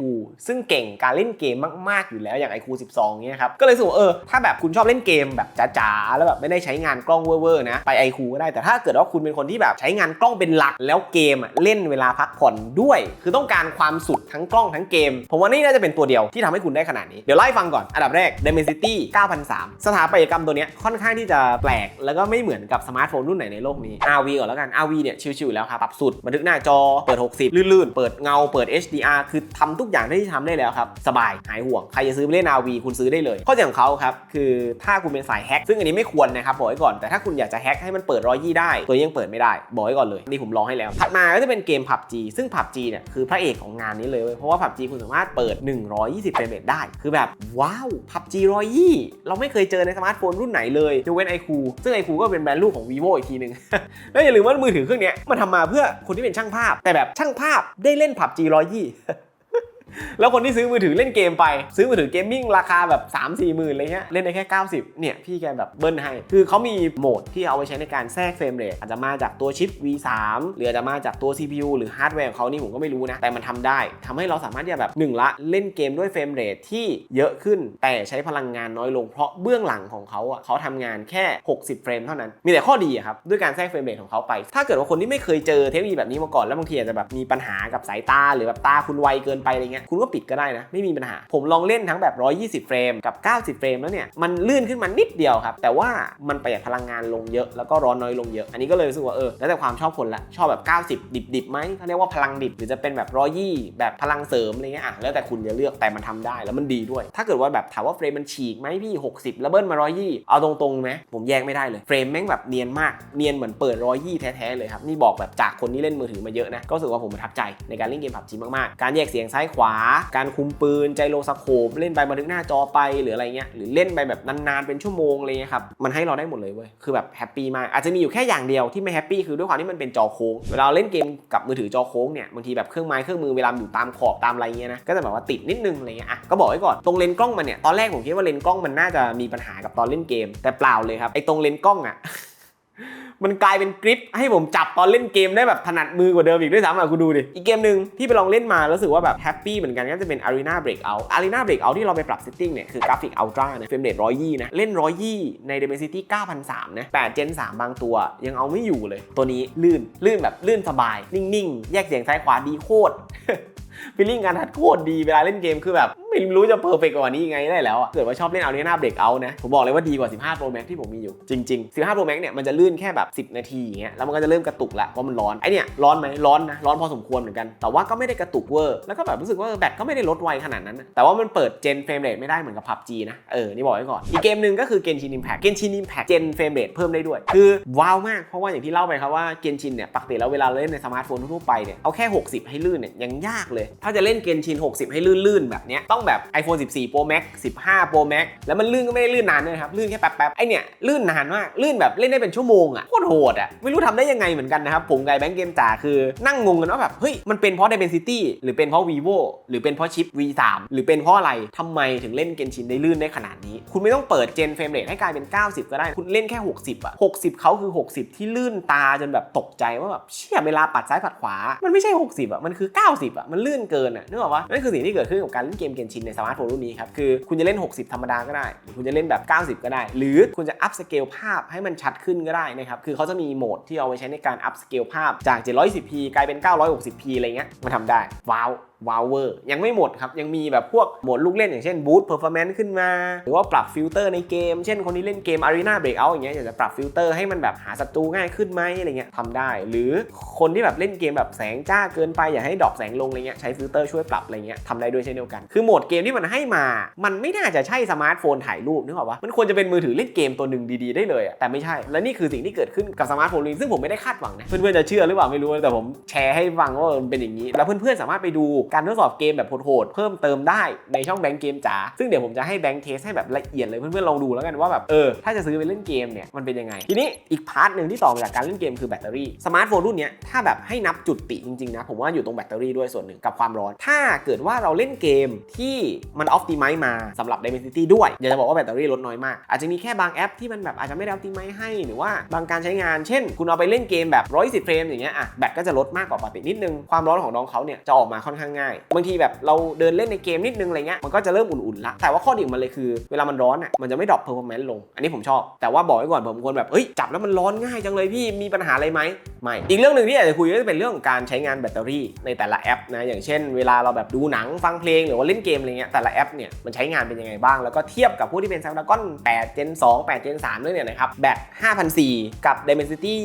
ซึ่งเก่งการเล่นเกมมาก ๆ อยู่แล้วอย่าง iQ 12เนี่ยครับก็เลยรู้สึกว่าเออถ้าแบบคุณชอบเล่นเกมแบบจ๋าๆแล้วแบบไม่ได้ใช้งานกล้องเวอร์ๆนะไป iQ ก็ได้แต่ถ้าเกิดว่าคุณเป็นคนที่แบบใช้งานกล้องเป็นหลักแล้วเกมเล่นเวลาพักผ่อนด้วย คือต้องการความสุดทั้งกล้องทั้งเกม ผมว่านี่น่าจะเป็นตัวเดียวที่ทำให้คุณได้ขนาดนี้เดี๋ยวไล่ฟังก่อนอันดับแรก Dimensity 9003 สถาปัตยกรรมตัวเนี้ยค่อนข้างที่จะแปลก แล้วก็ไม่เหมือนกับสมาร์ทโฟนรุ่นไหนในโลกนี้ RV ก่อนแล้วกัน RV เนี่ยชิวๆอยู่แล้วครับปรับสุดบันทึกหน้าจอเปิด 60 ลื่นๆ เปิดเงาเปิด HDR คือทำทุกอย่างที่ทำได้แล้วครับ สบายหายห่วง ใครจะซื้อไปเล่น RV คุณซื้อได้เลย ข้อเสียของเขาครับ คือถ้าคุณเป็นสายแฮกซึ่งอันนี้ไม่ควรนะครับบอกไว้ก่อนแต่ถ้าคุณอยากจะแฮกให้มันเปิดรอยยี่ได้ ตัวยังเปิดไม่ได้บอกไว้ก่อนเลยนี่ผมลองให้แล้วถัดมาก็จะเป็นเกม PUBG ซึ่ง PUBG เนี่ยคือพระเอกของงานนี้เลยเว้ยเพราะว่า PUBG คุณสามารถเปิด 120เฟรมเรทได้ คือแบบว้าว PUBG 120เราไม่เคยเจอในสมาร์ทโฟนรุ่นไหนเลยยกเว้น i อคูซึ่ง i อคูก็เป็นแบรนด์ลูกของ vivo อีกทีหนึ่งแล้วอย่าลืมว่ามือถือเครื่องนี้มันทำมาเพื่อคนที่เป็นช่างภาพ แต่แบบช่างภาพได้เล่นผับ G 1 2 0 แล้วคนที่ซื้อมือถือเล่นเกมไป ซื้อมือถือเกมมิ่งราคาแบบ 3 4หมื่นอะไรเงี้ยเล่นได้แค่ 90 เนี่ย พี่แกแบบเบิ้ลให้ คือเขามีโหมดที่เอาไว้ใช้ในการแทรกเฟรมเรทอาจจะมาจากตัวชิป V3 หรืออาจจะมาจากตัว CPU หรือฮาร์ดแวร์ของเขานี่ผมก็ไม่รู้นะ แต่มันทำได้ทำให้เราสามารถที่จะแบบหนึ่งละเล่นเกมด้วยเฟรมเรทที่เยอะขึ้น แต่ใช้พลังงานน้อยลงเพราะเบื้องหลังของเขาอะเขาทำงานแค่ 60 เฟรมเท่านั้น มีแต่ข้อดีอะครับด้วยการแทรกเฟรมเรทของเขาไป ถ้าเกิดว่าคนที่ไม่เคยเจอเทคโนโลยีแบบนี้มาก่อนแล้วบางทีอาจจะแบบมีปัญหากับสายตาหรือแบบตาคุณไวเกินไปอะไรเงี้ยคุณก็ปิดก็ได้นะ ไม่มีปัญหา ผมลองเล่นทั้งแบบ 120 เฟรมกับ 90 เฟรมแล้วเนี่ยมันลื่นขึ้นมานิดเดียวครับ แต่ว่ามันประหยัดพลังงานลงเยอะแล้วก็ร้อนน้อยลงเยอะ อันนี้ก็เลยรู้สึกว่าเออแล้วแต่ความชอบคนละชอบแบบ 90 ดิบดิบๆไหมเขาเรียกว่าพลังดิบหรือจะเป็นแบบ120แบบพลังเสริมอะไรเงี้ยอะแล้วแต่คุณจะเลือกแต่มันทำได้แล้วมันดีด้วย ถ้าเกิดว่าแบบถามว่าเฟรมมันฉีกไหมพี่ 60 แล้วเบิ้ลมา120เอาตรงๆไหมผมแยกไม่ได้เลยเฟรมแม่งแบบเนียนมากเนียนเหมือนเปิด120แท้ๆเลยครับนี่บอกแบบจากคนที่เล่นมือถือมาเยอะนะก็รู้สึกว่าผมประทับใจในการเล่นเกมผับจีมากๆการแยกเสียงซ้ายขวาการคุมปืนไจโรสโคปเล่นไปบันทึกหน้าจอไปหรืออะไรเงี้ยหรือเล่นไปแบบนานๆเป็นชั่วโมงอะไรเงี้ยครับมันให้เราได้หมดเลยเว้ยคือแบบแฮปปี้มากอาจจะมีอยู่แค่อย่างเดียวที่ไม่แฮปปี้คือด้วยความที่มันเป็นจอโค้งเวลาเล่นเกมกับมือถือจอโค้งเนี่ยบางทีแบบเครื่องไม้เครื่องมือเวลาอยู่ตามขอบตามอะไรเงี้ยนะก็จะแบบว่าติดนิดนึงอะไรเงี้ยอะก็บอกไว้ก่อนตรงเลนส์กล้องมันเนี่ยตอนแรกผมคิดว่าเลนส์กล้องมันน่าจะมีปัญหากับตอนเล่นเกม แต่เปล่าเลยครับไอ้ตรงเลนส์กล้องอะ มันกลายเป็นกริปให้ผมจับตอนเล่นเกมได้แบบถนัดมือกว่าเดิมอีกด้วยซ้ำอะคุณดูดิ อีกเกมหนึ่งที่ไปลองเล่นมาแล้วรู้สึกว่าแบบแฮปปี้เหมือนกันก็จะเป็น Arena Breakout Arena Breakout ที่เราไปปรับเซตติ้งเนี่ยคือกราฟิกอัลตร้านะเฟรมเรท120นะเล่น120ใน Dimensity 9003นะ8 Gen 3 บางตัวยังเอาไม่อยู่เลย ตัวนี้ลื่นลื่นแบบลื่นสบาย นิ่งๆ แยกเสียงซ้ายขวาดีโคตรฟีลลิ่งการทัดโคตรดีเวลาเล่นเกมคือแบบ ไม่รู้จะเพอร์เฟกกว่านี้ยังไงได้แล้วอะเกิดว่าชอบเล่นเอาเนี้ยหน้าเบรกเอานะผมบอกเลยว่าดีกว่า 15 Pro Max ที่ผมมีอยู่จริงๆ 15 Pro Max เนี่ยมันจะลื่นแค่แบบ 10 นาทีอย่างเงี้ยแล้วมันก็จะเริ่มกระตุกละเพราะมันร้อนไอเนี่ยร้อนไหมร้อนนะร้อนพอสมควรเหมือนกัน แต่ว่าก็ไม่ได้กระตุกเวอร์แล้วก็แบบรู้สึกว่าแบตก็ไม่ได้ลดไวขนาดนั้น แต่ว่ามันเปิดเจนเฟรมเรทไม่ได้เหมือนกับ PUBG นะเออนี่บอกไว้ก่อนอีกเกมหนึ่งก็คือ Genshin Impact Genshin Impact เจนเฟรมเรทเพิ่มได้ด้วย คือว้าวมากเพราะว่าอย่างที่เล่าไปครับว่า Genshin เนี่ยปกติแล้วเวลาเล่นในสมาร์ทโฟนทั่วไปเนี่ยเอาแค่ 60 ให้ลื่นเนี่ยยังยากเลย ถ้าจะเล่น Genshin 60 ให้ลื่นๆแบบเนี้ยต้องแบบ iPhone 14 Pro Max 15 Pro Max แล้วมันลื่นก็ไม่ได้ลื่นนานด้วยครับ ลื่นแค่แป๊บๆ ไอเนี่ยลื่นนานมาก ลื่นแบบเล่นได้เป็นชั่วโมงอะโคตรโหดอะ ไม่รู้ทำได้ยังไงเหมือนกันนะครับ ผมกับแบงค์เกมจ๋าคือนั่งงงกันว่าแบบ เฮ้ย มันเป็นเพราะ Dimensity หรือเป็นเพราะ vivo หรือเป็นเพราะชิป V3 หรือเป็นเพราะอะไรทำไมถึงเล่นเกนชินได้ลื่นได้ขนาดนี้ คุณไม่ต้องเปิดเจนเฟรมเรทให้กลายเป็น 90 ก็ได้ คุณเล่นแค่ 60อะ60เขาคือ 60 ที่ลื่นตาจนแบบตกใจว่าแบบเชี่ยเวลาปัดซ้ายปัดขวา มันไม่ใช่ 60อะมันคือ 90อะมันลื่นเกินอะนึกออกปะนั่นคือสิ่งที่เกิดขึ้นกับการเล่นเกมเกนชินในสมาร์ทโฟนรุ่นนี้ครับคือคุณจะเล่น 60 ธรรมดาก็ได้ หรือคุณจะเล่นแบบ 90 ก็ได้ หรือคุณจะอัพสเกลภาพให้มันชัดขึ้นก็ได้นะครับคือเขาจะมีโหมดที่เอาไว้ใช้ในการอัพสเกลภาพจาก 720p กลายเป็น 960p อะไรเงี้ยมันทำได้ว้าววาวเวอร์ยังไม่หมดครับ ยังมีแบบพวกโหมดลูกเล่นอย่างเช่นบูตเพอร์ฟอร์แมนซ์ขึ้นมา หรือว่าปรับฟิลเตอร์ในเกม เช่นคนที่เล่นเกม Arena Breakout อย่างเงี้ยอยากจะปรับฟิลเตอร์ให้มันแบบหาศัตรูง่ายขึ้นไหมอะไรเงี้ยทำได้ หรือคนที่แบบเล่นเกมแบบแสงจ้าเกินไป อยากให้ดรอปแสงลงอะไรเงี้ยใช้ฟิลเตอร์ช่วยปรับอะไรเงี้ยทำได้ด้วยเช่นเดียวกันคือโหมดเกมที่มันให้มา มันไม่น่าจะใช่สมาร์ทโฟนถ่ายรูปนึกออกปะมันควรจะเป็นมือถือเล่นเกมตัวหนึ่งดีๆได้เลยอะแต่ไม่ใช่และนี่คือสิ่งที่เกิดขึ้นกับสมาร์ทโฟนซึ่งผมไม่ได้คาดหวังนะเพื่อนๆจะเชื่อหรือเปล่าไม่รู้แต่ผมแชร์ให้ฟังว่ามันเป็นอย่างนี้ แล้วเพื่อนๆสามารถไปดูการทดสอบเกมแบบโหดๆเพิ่มเติมได้ในช่องแบงค์เกมจ๋าซึ่งเดี๋ยวผมจะให้แบงค์เทสให้แบบละเอียดเลยเพื่อนๆลองดูแล้วกันว่าแบบเออถ้าจะซื้อไปเล่นเกมเนี่ยมันเป็นยังไง ทีนี้อีกพาร์ทหนึ่งที่ต่อมาจากการเล่นเกมคือแบตเตอรี่สมาร์ทโฟนรุ่นเนี้ยถ้าแบบให้นับจุดติจริงๆนะผมว่าอยู่ตรงแบตเตอรี่ด้วยส่วนหนึ่งกับความร้อน ถ้าเกิดว่าเราเล่นเกมที่มันออ t ติไม e มาสำหรับ Dimensity ด้วยอยากจะบอกว่าแบตเตอรี่ลดน้อยมาก อาจจะมีแค่บางแอปที่มันแบบอาจจะไม่ได้ออ t ติไม e ให้หรือว่าบางการใช้งานเช่น คุณเอาไปเล่นเกมแบบ110เฟรมอย่างเงี้ยอะแบตก็จะลดมากกว่าปกตินิดนึงความร้อนของน้องเขาเนี่ยจะออกมาค่อนข้างง่าย บางทีแบบเราเดินเล่นในเกมนิดนึงอะไรเงี้ยมันก็จะเริ่มอุ่นๆละแต่ว่าข้อดีของมันเลยคือเวลามันร้อนอะมันจะไม่ดรอปเพอร์ฟอร์แมนซ์ลง อันนี้ผมชอบ แต่ว่าบอกไว้ก่อนผมเป็นคนแบบเอ้ยจับแล้วมันร้อนง่ายจังเลยพี่มีปัญหาอะไรไหมไม่อีกเรื่องหนึ่งที่อยากจะคุยก็จะเป็นเรื่องของการใช้งานแบตเตอรี่ในแต่ละแอปนะอย่างเช่น เวลาเราแบบดูหนังฟังเพลงหรือว่าเล่นเกมอะไรเงี้ยแต่ละแอปเนี่ยมันใช้งานเป็นยังไงบ้าง แล้วก็เทียบกับพวกที่เป็น Snapdragon 8 Gen 2 8 Gen 3ด้วยเนี่ยนะครับแบต5,400กับ Dimensity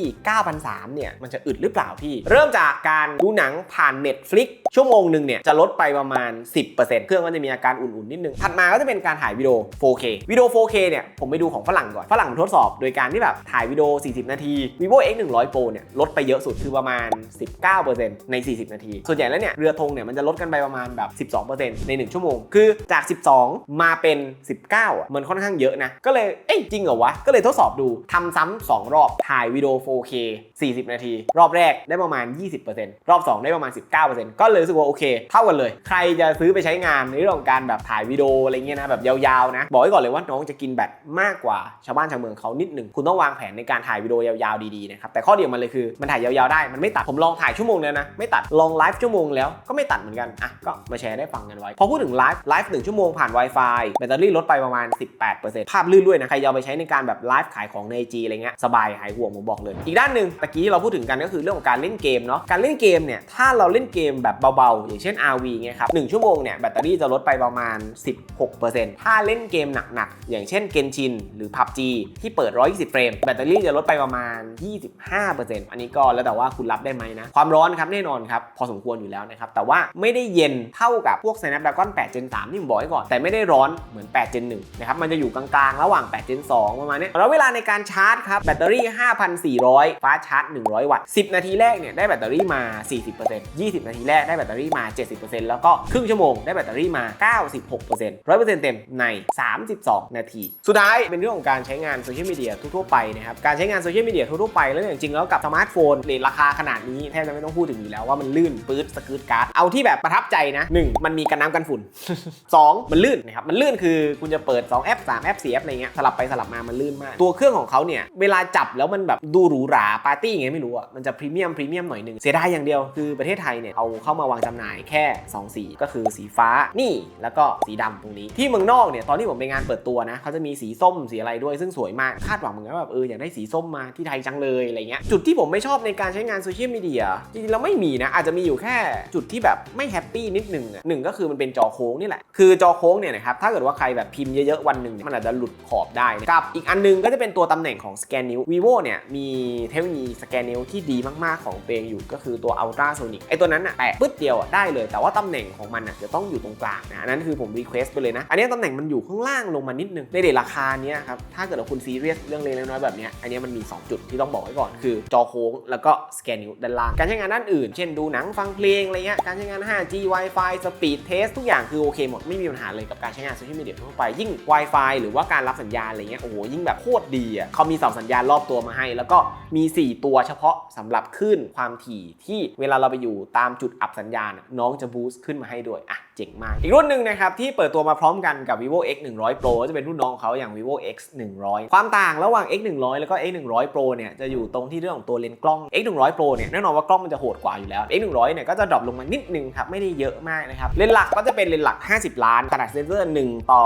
9,300เนี่ยมันจะอึดหรือเปล่าพี่ เริ่มจากการดูหนังผ่าน Netflix ชั่วโมงหนึ่งเนี่ยจะลดไปประมาณ 10%เครื่องก็จะมีอาการอุ่นๆนิดนึงถัดมาก็จะเป็นการถ่ายวิดีโอ 4K วิดีโอ 4K เนี่ยผมไปดูของฝรั่งก่อนฝรั่งมันทดสอบ โดยการที่แบบถ่ายวิดีโอ 40 นาที vivo x 100 pro เนี่ยลดไปเยอะสุดคือประมาณ 19%ใน 40 นาที ส่วนใหญ่แล้วเนี่ยเรือธงเนี่ยมันจะลดกันไปประมาณแบบ 12%ใน 1 ชั่วโมง คือจาก 12 มาเป็น 19อะมันค่อนข้างเยอะนะ ก็เลยเอ้ยจริงเหรอวะ ก็เลยทดสอบดูทำซ้ำสองรอบถ่ายวิดีโอ 4K 40 นาที รอบแรกได้ประมาณ 20%รอบ 2 ได้ประมาณ 19%ก็เลยรู้สึกว่าโอเค เท่ากันเลย ใครจะซื้อไปใช้งานในเรื่องของการแบบถ่ายวิดีโออะไรเงี้ยนะแบบยาวๆนะ บอกไว้ก่อนเลยว่าน้องจะกินแบตมากกว่าชาวบ้านชาวเมืองเขานิดหนึ่งคุณต้องวางแผนในการถ่ายวิดีโอยาวๆดีๆนะครับแต่ข้อเดียวมันเลยคือมันถ่ายยาวๆได้มันไม่ตัดผมลองถ่ายชั่วโมงแล้วนะไม่ตัดลองไลฟ์ชั่วโมงแล้วก็ไม่ตัดเหมือนกันอะก็มาแชร์ได้ฟังกันไว้พอพูดถึงไลฟ์ไลฟ์หนึ่งชั่วโมงผ่าน Wi-Fi แบตเตอรี่ลดไปประมาณ 18%ภาพลื่นด้วยนะใครจะเอาไปใช้ในการแบบไลฟ์ขายของใน IG อะไรเงี้ยสบายหายห่วงผมบอกเลย อีกด้านหนึ่งตะกี้ที่เราพูดถึงกันก็คือเรื่องของการเล่นเกมเนาะการเล่นเกมเนี่ยถ้าเราเล่นเกมแบบเบาๆ อย่างเช่น RV เงี้ยครับหนึ่งชั่วโมงเนี่ยแบตเตอรี่จะลดไปประมาณ 16%ถ้าเล่นเกมหนักๆ อย่างเช่นเกนชินหรือ PUBG ที่เปิด 120 เฟรม แบตเตอรี่จะลดไปประมาณ 25%อันนี้ก็แล้วแต่ว่าคุณรับได้ไหมนะ ความร้อนครับแน่นอนครับ พอสมควรอยู่แล้วนะครับ แต่ว่าไม่ได้เย็นเท่ากับพวก Snapdragon 8 Gen 3 ที่ผมบอกไว้ก่อน แต่ไม่ได้ร้อนเหมือน 8 Gen 1นะครับ มันจะอยู่กลางๆ ระหว่าง 8 Gen 2 ประมาณนี้แล้วเวลาในการชาร์จครับแบตเตอรี่ 5,400 ฟ้าชาร์จ 100 วัตต์ 10 นาทีแรกเนี่ยได้แบตเตอรี่มา 40% 20 นาทีแรกได้แบตเตอรี่มา 70%แล้วก็ครึ่งชั่วโมงได้แบตเตอรี่มา 96% 100%เต็มใน 32 นาที สุดท้ายเป็นเรื่องของการใช้งานโซเชียลมีเดียทั่วๆไปนะครับการใช้งานโซเชียลมีเดียทั่วๆไปแล้วเนี่ยจริงๆแล้วกับสมาร์ทโฟนเรทราคาขนาดนี้แทบจะไม่ต้องพูดถึงอยู่แล้วว่ามันลื่นปื๊ดสกืดการ์ดเอาที่แบบประทับใจนะ1มันมีกันน้ำกันฝุ่น 2 มันลื่นนะครับมันลื่นคือคุณจะเปิด 2 แอป 3 แอป4แอปอะไรเงี้ยสลับไปสลับมามันลื่นมากตัวเครื่องของเขาเนี่ยเวลาจับแล้วมันแบบดูหรูหราปาร์ตี้ไงไม่รู้อะมันจะพรีเมียมพรีเมียมหน่อยหนึ่งเสียดายอย่างเดียวคือประเทศไทยเนี่ยเอาเข้ามาวางจำหน่ายแค่ 2 สีก็คือสีฟ้านี่แล้วก็สีดำตรงนี้ ที่เมืองนอกเนี่ยตอนที่ผมไปงานเปิดตัวนะเขาจะมีสีส้มสีอะไรด้วยซึ่งสวยมากคาดหวังเหมือนกันแบบเอออยากได้สีส้มมาที่ไทยจังเลยอะไรเงี้ยจุดที่ผมไม่ชอบในการใช้งานโซเชียลมีเดียจริงๆแล้วไม่มีนะอาจจะมีอยู่แค่จุดที่แบบไม่แฮปปี้นิดนึงอะหนึ่งก็คือมันเป็นจอโค้งนี่แหละคือจอโค้งเนี่ยนะครับถ้าเกิดว่าใครแบบพิมพ์เยอะๆวันหนึ่งมันอาจจะหลุดขอบได้กับอีกอันหนึงก็จะเป็นตัวตำแหน่งของสแกนนิ้ว vivo เนี่ยมีเทคโนโลยีสแกนนิ้วที่ดีมากๆของเองอยู่ก็คือตัว ultra sonic ไอตัวนั้นอะแตะปึ๊ดเดียวอะได้เลย แต่ว่าตำแหน่งของมันอะจะต้องอยู่ตรงกลางนะอันนั้นคือผมรีเควสไปเลยนะ อันนี้ตำแหน่งมันอยู่ข้างล่างลงมานิดนึงในเดทราคาเนี้ยครับถ้าเกิดว่าคุณซีเรียสเรื่องเล็กๆน้อยๆแบบเนี้ยอันนี้มันมี 2 จุดที่ต้องบอกไว้ก่อนคือจอโค้งแล้วก็สแกนนิ้วด้านล่างการใช้งานด้านอื่น เช่นดูหนังฟังเพลงอะไรเงี้ยการใช้งาน 5G Wi-Fi Speed Test ทุกอย่างคือโอเคหมดไม่มีปัญหาเลยกับการใช้งานโซเชียลมีเดียทั่วไปยิ่ง Wi-Fi หรือว่าการรับสัญญาณอะไรเงี้ยโอ้โหยิ่งแบบโคตรดีอะเขามีเสาสัญญาณรอบตัวมาให้ แล้วก็มี 4 ตัวเฉพาะสำหรับคลื่นความถี่ที่เวลาเราไปอยู่ตามจุดอับสัญญาณน้องจะบูสต์ขึ้นมาให้ด้วยอะ เจ๋งมาก อีกรุ่นหนึ่งนะครับที่เปิดตัวมาพร้อมกันกับ vivo x 1 0 0 pro จะเป็นรุ่นน้องของเขาอย่าง vivo x 1 0 0ความต่างระหว่าง x 1 0 0แล้วก็ x 1 0 0 pro เนี่ยจะอยู่ตรงที่เรื่องของตัวเลนส์กล้อง x 1 0 0 pro เนี่ยแน่นอนว่ากล้องมันจะโหดกว่าอยู่แล้ว x 1 0 0เนี่ยก็จะดรอปลงมานิดนึงครับไม่ได้เยอะมากนะครับเลนส์หลักก็จะเป็นเลนส์หลัก 50 ล้านขนาดเซนเซอร์1ต่อ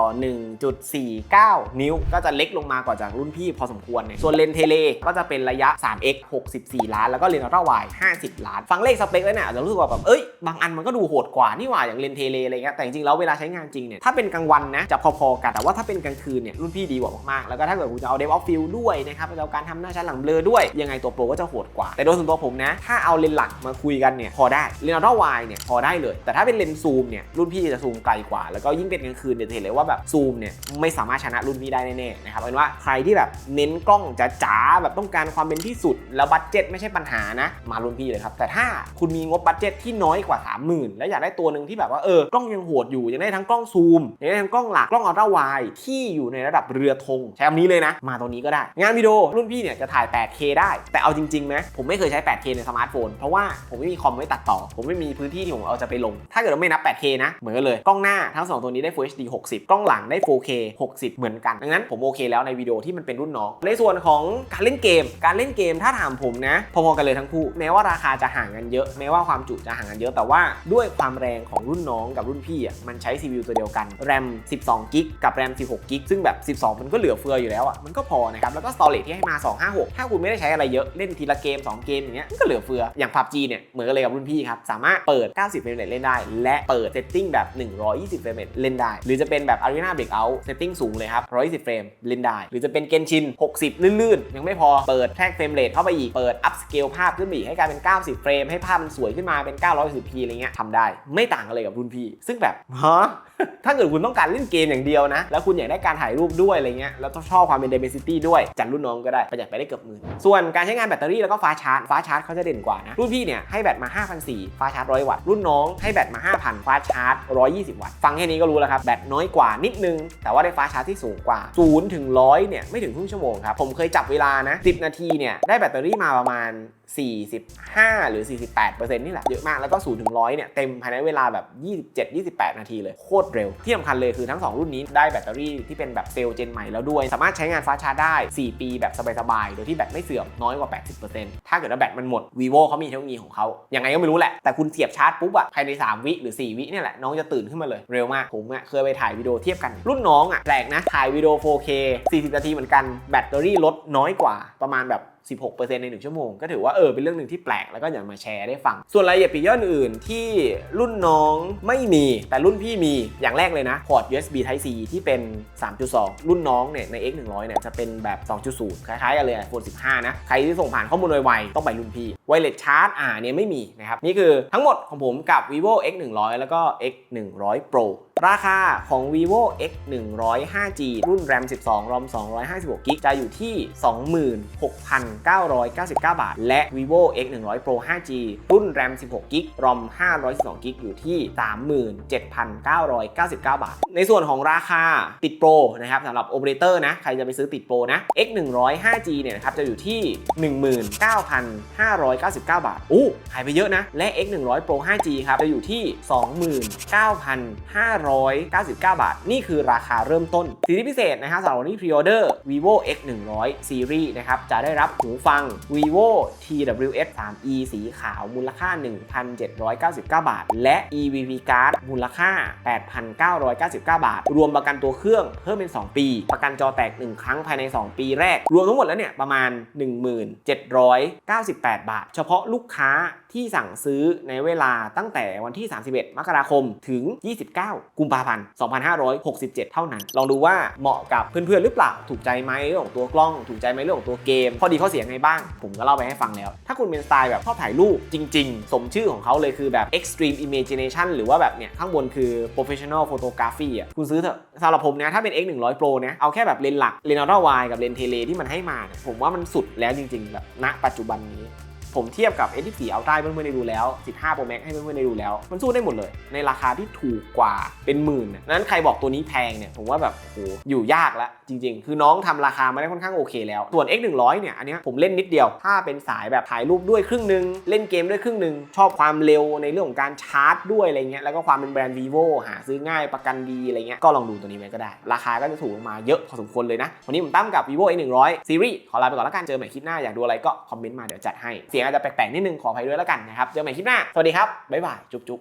1.49 นิ้ว ก็จะเล็กลงมากว่าจากรุ่นพี่พอสมควรเนี่ยส่วนเลนส์เทเลก็จะเป็นระยะ 3x 64 ล้าน แล้วก็เลนส์อัลตร้าไวด์50 ล้าน ฟังเลขสเปคแล้วเนี่ยอาจจะรู้สึกว่าแบบเอ้ยบางอันมันก็ดูโหดกว่านี่หว่าอย่างเลนส์เทเลอะไรเงี้ยแต่จริงๆแล้วเวลาใช้งานจริงเนี่ยถ้าเป็นกลางวันนะจะพอๆกันแต่ว่าถ้าเป็นกลางคืนเนี่ยรุ่นพี่ดีกว่ามากๆแล้วก็ถ้าเกิดคุณจะเอาเดฟออฟฟิลด้วยนะครับเอาการทำหน้าชั้นหลังเบลอด้วย ยังไงตัวโปรก็จะโหดกว่า แต่โดยส่วนตัวผมนะ ถ้าเอาเลนหลักมาคุยกันเนี่ยพอได้เลนอัลตร้าไวเนี่ยพอได้เลย แต่ถ้าเป็นเลนซูมเนี่ยรุ่นพี่จะซูมไกลกว่า แล้วก็ยิ่งเป็นกลางคืนเนี่ยจะเห็นเลยว่าแบบซูมเนี่ยไม่สามารถชนะรุ่นพี่ได้แน่ๆนะครับเป็นว่าใครที่แบบเน้นกล้องจ๋าๆแบบต้องการความเป็นที่สุด แล้วบัตเจ็ตไม่ใช่ปัญหานะมารุ่นพี่เลยครับแต่ถ้าคุณมีงบบัตเจ็ตที่น้อยกว่า 30,000 แล้วอยากได้ตัวหนึ่งที่แบบว่าเออกล้องยังโหดอยู่ยังได้ทั้งกล้องซูมยังได้ทั้งกล้องหลักกล้องอัลตร้าไวด์ที่อยู่ในระดับเรือธงใช้คำนี้เลยนะ มาตัวนี้ก็ได้ งานวิดีโอรุ่นพี่เนี่ยจะถ่าย 8K ได้ แต่เอาจริงๆนะผมไม่เคยใช้ 8K ในสมาร์ทโฟน เพราะว่าผมไม่มีคอมไว้ตัดต่อ ผมไม่มีพื้นที่ที่ผมเอาจะไปลง ถ้าเกิดว่าไม่นับ 8K นะเหมือนกันเลย กล้องหน้าทั้งสองตัวนี้ได้ Full HD 60 กล้องหลังได้ 4K 60 เหมือนกัน ดังนั้นผมโอเคแล้วในวิดีโอที่มันเป็นรุ่นน้อง ในส่วนของการเล่นเกม การเล่นเกมถ้าถามผมนะ พอๆกันเลยทั้งคู่ แม้ว่าราคาจะห่างกันเยอะ แม้ว่าความจุจะห่างกันเยอะ แต่ว่าด้วยความแรงของรุ่นน้องกับรุ่นพี่อะมันใช้ CPU ตัวเดียวกันแรม12กิกกับแรม16กิกซึ่งแบบ 12 มันก็เหลือเฟืออยู่แล้วอะมันก็พอนะครับแล้วก็ storage ที่ให้มา 256 ถ้าคุณไม่ได้ใช้อะไรเยอะเล่นทีละเกม 2 เกมอย่างเงี้ยมันก็เหลือเฟืออย่าง PUBG เนี่ยเหมือนกันเลยกับรุ่นพี่ครับสามารถเปิด 90 เฟรมเรทเล่นได้ และเปิด setting แบบ 120 เฟรมเรทเล่นได้ หรือจะเป็นแบบ Arena Breakout setting สูงเลยครับ120 เฟรมเล่นได้ หรือจะเป็น Genshin 60 ลื่นๆ ยังไม่พอเปิดแทร็กเฟรมเรทเข้าไปอีกเปิด up scale ภาพขึ้นไปอีกให้กลายเป็น 90 เฟรมให้ภาพมันสวยขึ้นมาเป็น 910p อะไรเงี้ยทำได้ไม่ต่างกันเลยกับรุ่นพี่ซึ่งแบบฮะถ้าเกิดคุณต้องการเล่นเกมอย่างเดียวนะ แล้วคุณอยากได้การถ่ายรูปด้วยอะไรเงี้ย แล้วต้องชอบความเป็น Dimensity ด้วย จัดรุ่นน้องก็ได้ ประหยัดไปได้เกือบหมื่น ส่วนการใช้งานแบตเตอรี่แล้วก็ฟ้าชาร์จ ฟ้าชาร์จเขาจะเด่นกว่านะ รุ่นพี่เนี่ยให้แบตมา 5,400 ฟ้าชาร์จ 100 วัตต์ รุ่นน้องให้แบตมา 5,000 ฟ้าชาร์จ 120 วัตต์ ฟังแค่นี้ก็รู้แล้วครับ แบตน้อยกว่านิดนึง แต่ว่าได้ฟ้าชาร์จที่สูงกว่า0ถึง100เนี่ยไม่ถึงครึ่งชั่วโมงครับ ผมเคยจับเวลานะ10 นาทีเนี่ยได้แบตเตอรี่มาประมาณ 45 หรือ 48%นี่แหละ เยอะมาก แล้วก็0ถึง100 เนี่ย เต็มภายในเวลาแบบ 27-28 นาทีเลย โคตรเร็ว ที่สำคัญเลยคือทั้ง 2 รุ่นนี้ได้แบตเตอรี่ที่เป็นแบบเซลล์เจนใหม่แล้วด้วย สามารถใช้งานฟ้าชาร์จได้ 4 ปีแบบสบายๆ โดยที่แบตไม่เสื่อมน้อยกว่า 80%ถ้าเกิดว่าแบตมันหมด vivo เขามีเทคโนโลยีของเขายังไงก็ไม่รู้แหละ แต่คุณเสียบชาร์จปุ๊บอะภายใน 3 วิหรือ 4 วิเนี่ยแหละน้องจะตื่นขึ้นมาเลยเร็วมากผมอะเคยไปถ่ายวิดีโอเทียบกัน รุ่นน้องอะแปลกนะถ่ายวิดีโอ 4K 40 นาทีเหมือนกันแบตเตอรี่ลดน้อยกว่าประมาณแบบ16%ใน1ชั่วโมง ก็ถือว่าเออเป็นเรื่องหนึ่งที่แปลกแล้วก็อยากมาแชร์ได้ฟัง ส่วนรายละเอียดปีย่อยอื่นที่รุ่นน้องไม่มีแต่รุ่นพี่มีอย่างแรกเลยนะพอร์ต USB Type C ที่เป็น 3.2 รุ่นน้องเนี่ยใน X 100 เนี่ยจะเป็นแบบ 2.0 คล้ายๆกันเลย iPhone 15 นะ ใครที่ส่งผ่านข้อมูลไวๆต้องไปรุ่นพี่ไวเลสชาร์จอ่าเนี่ยไม่มีนะครับนี่คือทั้งหมดของผมกับ vivo X 100 แล้วก็ X 100 Pro ราคาของ vivo X 100 5G รุ่น RAM 12 ROM 256 GB จะอยู่ที่26,999 บาท และ vivo X 100 Pro 5G รุ่น RAM 16 GB ROM 512 GB อยู่ที่ 37,999 บาท ในส่วนของราคาติดโปรนะครับสำหรับโอเปอเรเตอร์นะ ใครจะไปซื้อติดโปรนะ X 100 5G เนี่ยนะครับ จะอยู่ที่ 19,599 บาทอู้หายไปเยอะนะ และ X 100 Pro 5G ครับ จะอยู่ที่ 29,599 บาท นี่คือราคาเริ่มต้นสิทธิพิเศษนะครับสำหรับวันที่พรีออเดอร์ vivo X 100 Series นะครับ จะได้รับหูฟัง vivo TWS 3e สีขาวมูลค่า 1,799 บาท และ EVP card มูลค่า 8,999 บาท รวมประกันตัวเครื่องเพิ่มเป็น 2 ปี ประกันจอแตก 1 ครั้งภายใน 2 ปีแรก รวมทั้งหมดแล้วเนี่ยประมาณ 1798 บาท เฉพาะลูกค้าที่สั่งซื้อในเวลาตั้งแต่วันที่ 31 มกราคมถึง 29 กุมภาพันธ์ 2567 เท่านั้น ลองดูว่าเหมาะกับเพื่อนๆหรือเปล่า ถูกใจไหมเรื่องของตัวกล้อง ถูกใจไหมเรื่องของตัวเกม ข้อดีข้อเสียไงบ้าง ผมก็เล่าไปให้ฟังแล้ว ถ้าคุณเป็นสไตล์แบบชอบถ่ายรูปจริง ๆ สมชื่อของเขาเลยคือแบบ extreme imagination หรือว่าแบบเนี่ยข้างบนคือ professional photography อะ คุณซื้อเถอะสำหรับผมนะถ้าเป็น X 100 Pro เนี่ยเอาแค่แบบเลนส์หลักเลนส์อัลตร้าไวกับเลนส์เทเลที่มันให้มาเนี่ยผมว่ามันสุดแล้วจริงๆแบบณปัจจุบันนี้ ผมเทียบกับ S24 Ultra ให้เพื่อนๆได้ดูแล้ว 15 Pro Max ให้เพื่อนๆได้ดูแล้ว มันสู้ได้หมดเลย ในราคาที่ถูกกว่าเป็นหมื่นน่ะนั้นใครบอกตัวนี้แพงเนี่ยผมว่าแบบโอ้โหอยู่ยากแล้ว จริงๆ คือน้องทำราคามาได้ค่อนข้างโอเคแล้ว ส่วน X 100เนี่ยอันนี้ผมเล่นนิดเดียว ถ้าเป็นสายแบบถ่ายรูปด้วยครึ่งหนึ่งเล่นเกมด้วยครึ่งหนึ่งชอบความเร็วในเรื่องของการชาร์จด้วยอะไรเงี้ยแล้วก็ความเป็นแบรนด์ vivo หาซื้อง่ายประกันดีอะไรเงี้ยก็ลองดูตัวนี้ไว้ก็ได้ ราคาก็จะถูกลงมาเยอะพอสมควรเลยนะวันนี้ผมตั้มกับ vivo X 100 series ขอลาไปก่อนแล้วกันเจอใหม่คลิปหน้าอยากดูอะไรก็คอมเมนต์มาเดี๋ยวจัดให้เสียงอาจจะแปลกๆนิดนึงขออภัยด้วยแล้วกันนะครับเจอใหม่คลิปหน้าสวัสดีครับบ๊ายบายจุ๊บ